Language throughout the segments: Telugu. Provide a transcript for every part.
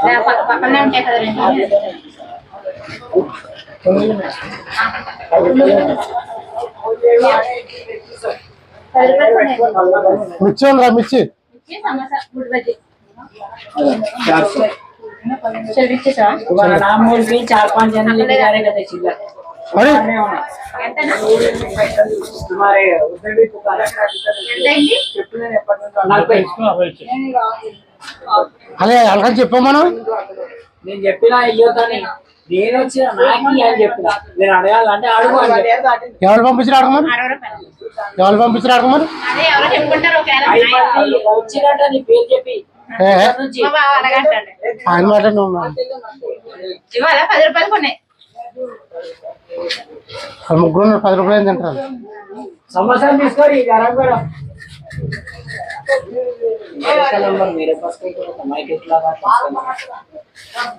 లే, పక్క- పక్కనే ఉంటాయి కదా రెండు పది రూపాయలు ఉన్నాయి. మిర్చి ఉందిరా మిర్చి ఇచ్చి సమోసా గుడి బజ్జీ చల్ ఇచ్చేసా तुम्हारा नाम बोल के चार पांच जने लेके जा रहे कहते चिल्ला అదే అలా చెప్పా మనం? నేను చెప్పిన నేను వచ్చిన అని అడగాలంటే ఎవరు పంపించిన అడగమని? ఎవరు పంపించిన అడగమని? పేరు చెప్పి. ఆయన మాట నువ్వు ఇవాళ పది రూపాయలు కొన్నాయి. ముగ్గురు ఉన్నారు, పది రూపాయలు ఏం తింటారు समोसा मिस करी गरम गरम इसका नंबर मेरे पास कहीं तो कमाई कितना था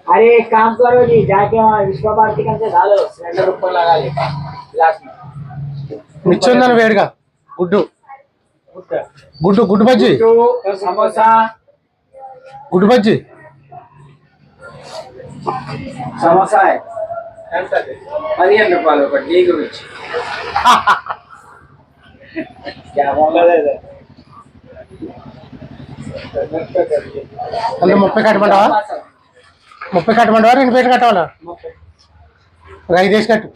अरे एक काम करो जी जाके वहाँ विश्व भारती का से डालो सिलेंडर ऊपर लगा ले ग्लास में మిర్చి ఉందని వేడిగా గుడ్డు గుడ్డు గుడ్డు బజ్జి तो समोसा గుడ్డు బజ్జి సమోసా పదిహేను రూపాయలు ఒక టీ గురించి. అంటే ముప్పై కట్టమంటావా? ముప్పై కట్టమంటావా? రెండు పేరు కట్టవాలా? ఒక ఐదు వేసి కట్టు.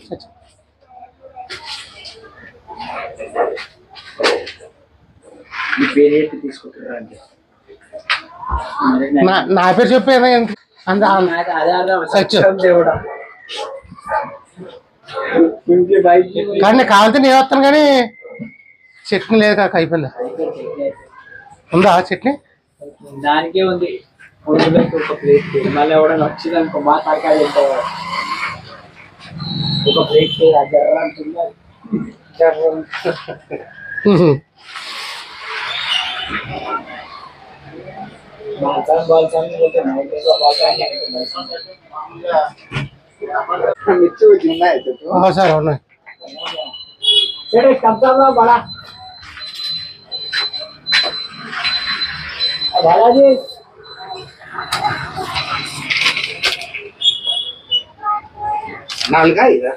నా పేరు చెప్పేది అంత సచ్చు దేవుడా. కానీ నీకు కావాలంటే నేను వస్తాను కానీ చట్నీ లేదు కాక అయిపోయిందా. ఉందా చట్నీ? దానికే ఉంది. ఒక ప్లేట్ మళ్ళీ ఎవడైనా వచ్చింది అనుకో మా తరకాయ ఒక ప్లేట్ జర్ర బాల్సాన్ బాల్సాన్ పోతే నైట్ బాల్సాన్ మిర్చి వచ్చి ఉన్నాయి ఆ, సరే ఉన్నాయి సరే కంపంగా బడా బాలాజీ నాలుగా ఇదా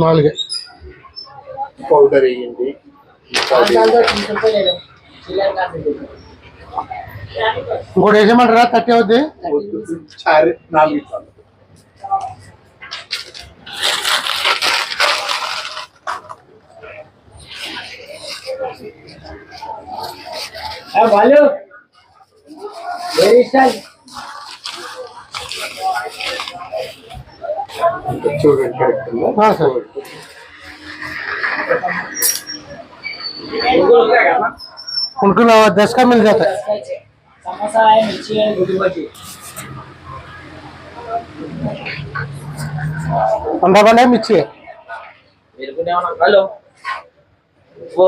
నాలుగే పౌడర్ వేయండి ఇంకోటి వేసేయమంటారా థర్టీ అవుద్ది చారు నాలుగు है भालू। मेरी हाँ, उनको ना दस का मिल जाता है। समोसा है मिर्ची है गुड़ी बजी अंडा बना है मिर्ची है। मेरे को नहीं आना हेलो वो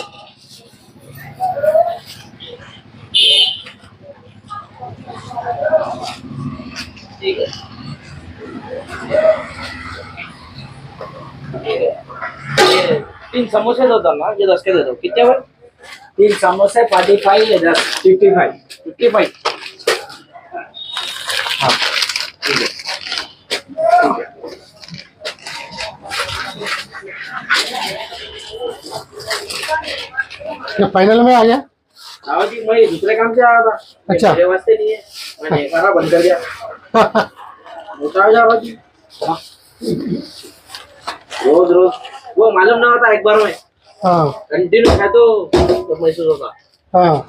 समोसे दो दो ना ये दस के दे दो कितने हुए तीन समोसे फोर्टी फाइव या दस. फिफ्टी फाइव फिफ्टी फाइव हाँ. ठीक है ये फाइनल में आ गया? जी मैं दूसरे काम से आया था अच्छा। मेरे वास्ते नहीं है मैंने एक बंद कर दिया मोटा हो. जी। रोज रोज. वो मालूम ना होता एक बार में। हाँ। कंटिन्यू है तो तो महसूस होता हाँ।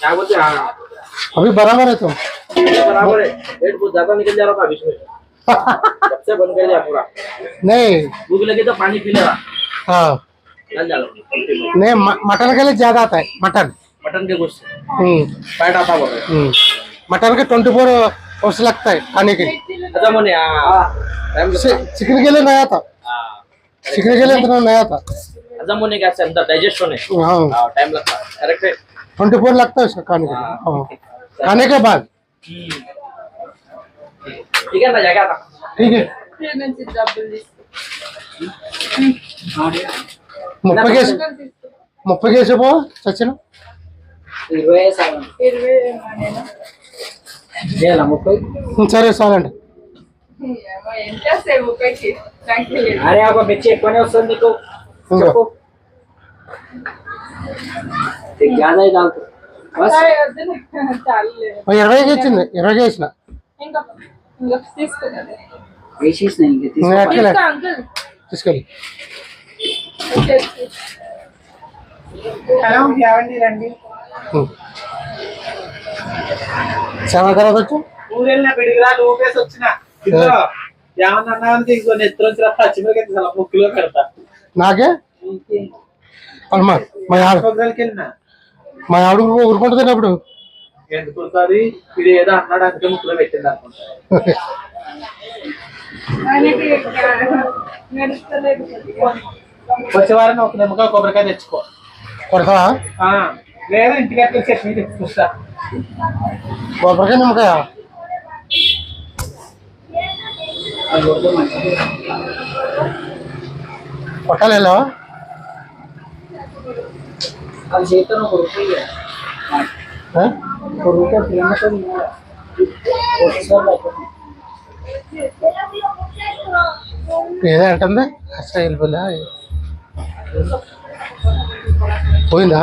क्या बोलते हैं? हाँ। अभी बराबर है ये बराबर है। पेट बहुत ज्यादा निकल जा रहा था बीच में। जब से बंद कर दिया पूरा। नहीं। भूख लगे तो पानी पी लेगा हाँ। नहीं मटन के लिए ज्यादा आता है मटन। मटन के कुछ हम्म। फैट आता हम्म। मटन के ट्वेंटी फोर लगता है खाने के लिए। हाँ। है। चि- चिकन के लिए नया था। हाँ चिकन के लिए इतना नया था हजम होने का अंदर डाइजेस्ट होने हाँ टाइम लगता है करेक्ट है ट्वेंटी फोर लगता है उसका खाने के लिए हाँ खाने के बाद ठीक है ना जाएगा ना ठीक है ప్రెగ్నెన్సీ డబ్బులు తీసుకో ముప్పై కేసు ముప్పై కేసు పో సచిన ఇరవై సార్ ఇరవై ఏమన్నా చేయాలా ముప్పై సరే చాలండి అరే ఒక మిర్చి ఎక్కువనే వస్తుంది నీకు. చెప్పు. ఇచ్చింది. తీసుకో. అంకుల్. తీసుకెళ్ళి. హలో ఏమండి రండి. చాలా తర్వాత వచ్చి? ఊరెళ్ళిన పిడిగిరా ఊపేసి వచ్చిన. నాకే? మా మా ఆవిడ ఊరుకుంటుంది అప్పుడు ఇది ఏదో అన్నాడు అందుకే ముక్కులో పెట్టింది అనుకుంటా. ఆయనకి నడుస్తలేదు వచ్చే వారం ఒక నిమ్మకాయ కొబ్బరికాయ తెచ్చుకో. కొడతావా? ఆ, లేదా ఇంటికి ఎట్లా చట్నీ తెచ్చుకుంటా కొబ్బరికాయ నిమ్మకాయ? ప్రేమతో ఏదో అంటుంది? అసలు వెళ్ళిపోలే పోయిందా?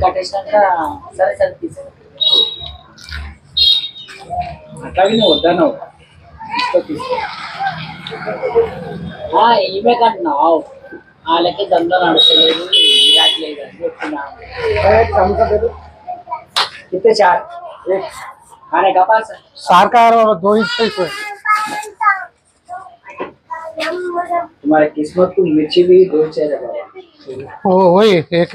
కట్టేసినాక సరే సరే తీసుకో అట్లాగే నువ్వు వద్దన్నావు తీసుకో తీసుకో ఆ, ఈమె కంటున్నావు వాళ్ళకి దందా నడుస్తలేదు రాట్లేదు అని చెప్తున్నా कितने चार एक खाने का पास है सार का दो इंच का इसमें तुम्हारे किस्मत को मिर्ची भी दो चाहिए वो वही एक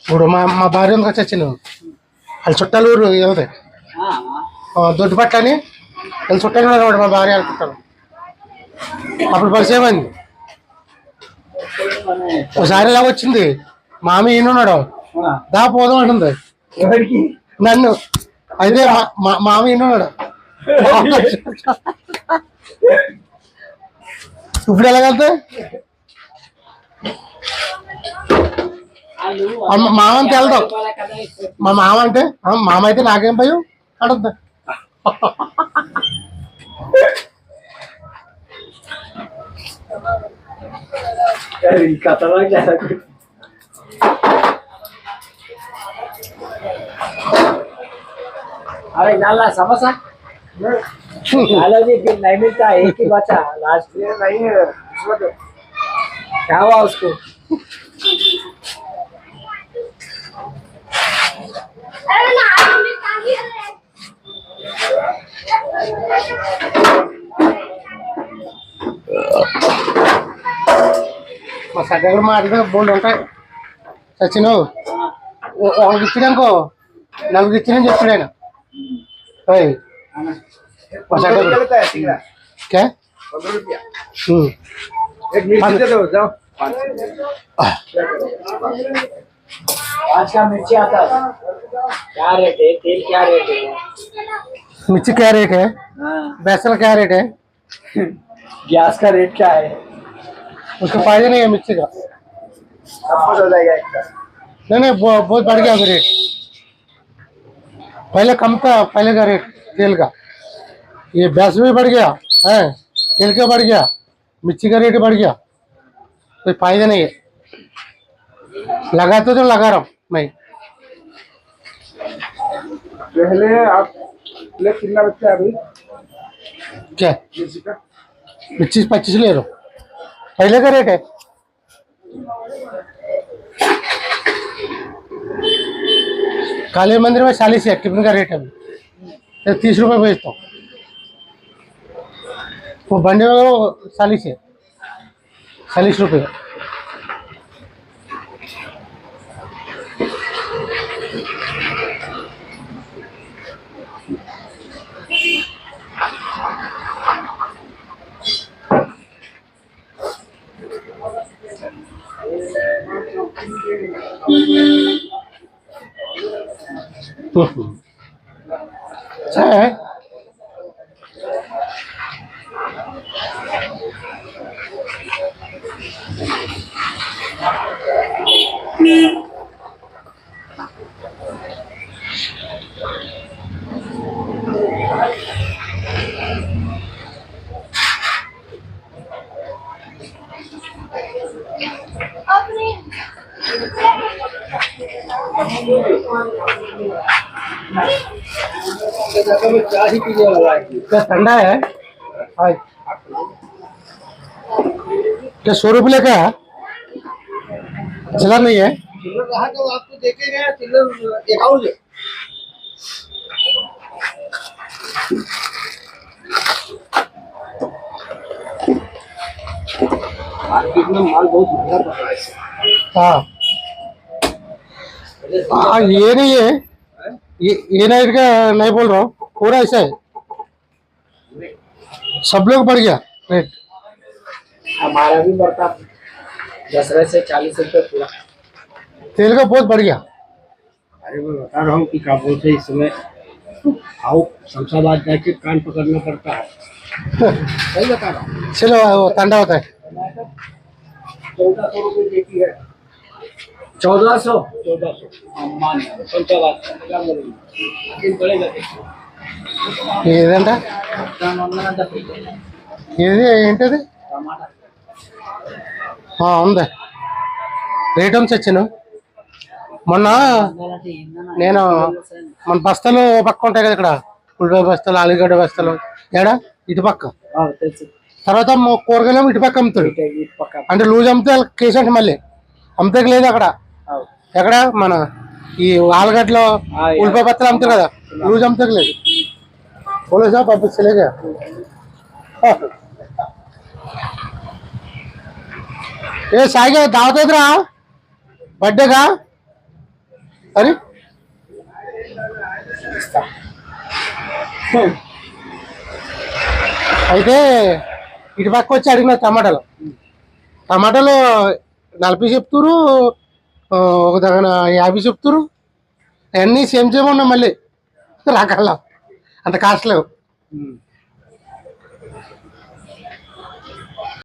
ఇప్పుడు మా మా భార్య ఉంది చచ్చిన వాళ్ళ చుట్టాలు ఊరు వెళ్తాయి దొడ్డుపట్ట అని వాళ్ళ చుట్టాలు ఉన్నారు మా భార్య అనుకుంటాను అప్పుడు పరిచయం అయింది. ఒకసారి ఇలా వచ్చింది. మామి ఈయనున్నాడు దా పోదాం అంటుంది. నన్ను. అయితే మామ ఈయనున్నాడు ఇప్పుడు ఎలాగెళ్తే వాళ్ళు మామ అంత వెళ్దాం రూపాయల కదా ఇస్తారు. మా మామ అంటే "ఆ, మామ అయితే నాకేం భయం అడద్దు ఈ కథలో జరగదు. अरे डालना समोसा हेलो जी बिल नहीं मिलता एक ही बचा लास्ट में नहीं है उसमें तो क्या हुआ उसको మా సగ్గర మాటగా బోల్డ్ ఉంటాయి సచిన్ ఒకరికి ఇచ్చినాకో నలుగురికి ఇచ్చిన చెప్తాడు ఆయన మా సగ్గర आज का मिर्ची आता है। क्या रेट है? तेल क्या रेट है? मिर्ची क्या रेट है? बेसन क्या रेट है? गैस का रेट क्या है? उसका फ़ायदा नहीं है मिर्ची का। सब कुछ हो जाएगा नहीं नहीं बहु- बहुत बढ़ गया रेट पहले कम था पहले का रेट तेल का। ये बेसन भी बढ़ गया है? तेल का बढ़ गया मिर्ची का रेट बढ़ गया। कोई फ़ायदा नहीं है। लगाते तो लगा रहा हूँ मैं पहले आप पहले कितना बच्चा अभी? क्या? का। पच्चीस पच्चीस ले लो पहले का रेट है? काली मंदिर में चालीस है टिफ़िन का रेट है तीस रुपये बेचता हूँ। वो बंडे वाला वो चालीस है। चालीस रुपये Sao vậy? क्या ठंडा है? हाय क्या सौ रुपये का चला नहीं है? तो आपको देखे गए चिल्लर एकाउंट मार्केट में माल बहुत महँगा पड़ रहा है। हाँ। हाँ ये नहीं है। ये ये नाइट का नहीं बोल रहा हूँ। पूरा ऐसा है? सब लोग बढ़ गया? रेट हमारा भी बढ़ता। दस रुपए से चालीस रुपए पूरा। तेल का बहुत बढ़ गया। अरे मैं बता रहा हूँ कि क्या बोलते इस समय आओ शमशाबाद जाके कान पकड़ना पड़ता है। सही बता रहा हूँ। चलो वो ठंडा होता है चौदह सौ रुपये देती है। चौदह सौ? चौदह सौ। शमशाबाद ఏదంట? ఇది ఏంటది? ఉంది. రేట్ వచ్చాను మొన్న నేను మన బస్తాలు పక్క ఉంటాయి కదా ఇక్కడ. ఉల్లిపాయ బస్తాలు ఆలుగడ్డ బస్తాలు. ఏడా? ఇటు పక్క. తర్వాత కూరగాయలు ఇటు పక్క అమ్ముతాడు. అంటే లూజ్ అమ్మితే కేసు అంటే మళ్ళీ. అమ్మితే లేదు అక్కడ. ఎక్కడ? మన ఈ ఆలుగడ్డలో ఉల్లిపాయ బస్తాలు అమ్ముతారు కదా. లూజ్ అమ్మితే లేదు. बोले साहब वापस चले गया ఏ సాయిగా దావత్ ఎదురా బర్త్డేగా అరే అయితే ఇటు పక్క వచ్చి అడిగిన టమాటాలు టమాటాలు నలభై చెప్తురు ఆ, ఒక దగ్గర యాభై చెప్తురు అన్నీ సేమ్ సేమ్ ఉన్నాయి మళ్ళీ రకాల అంత కాస్ట్ లేవు.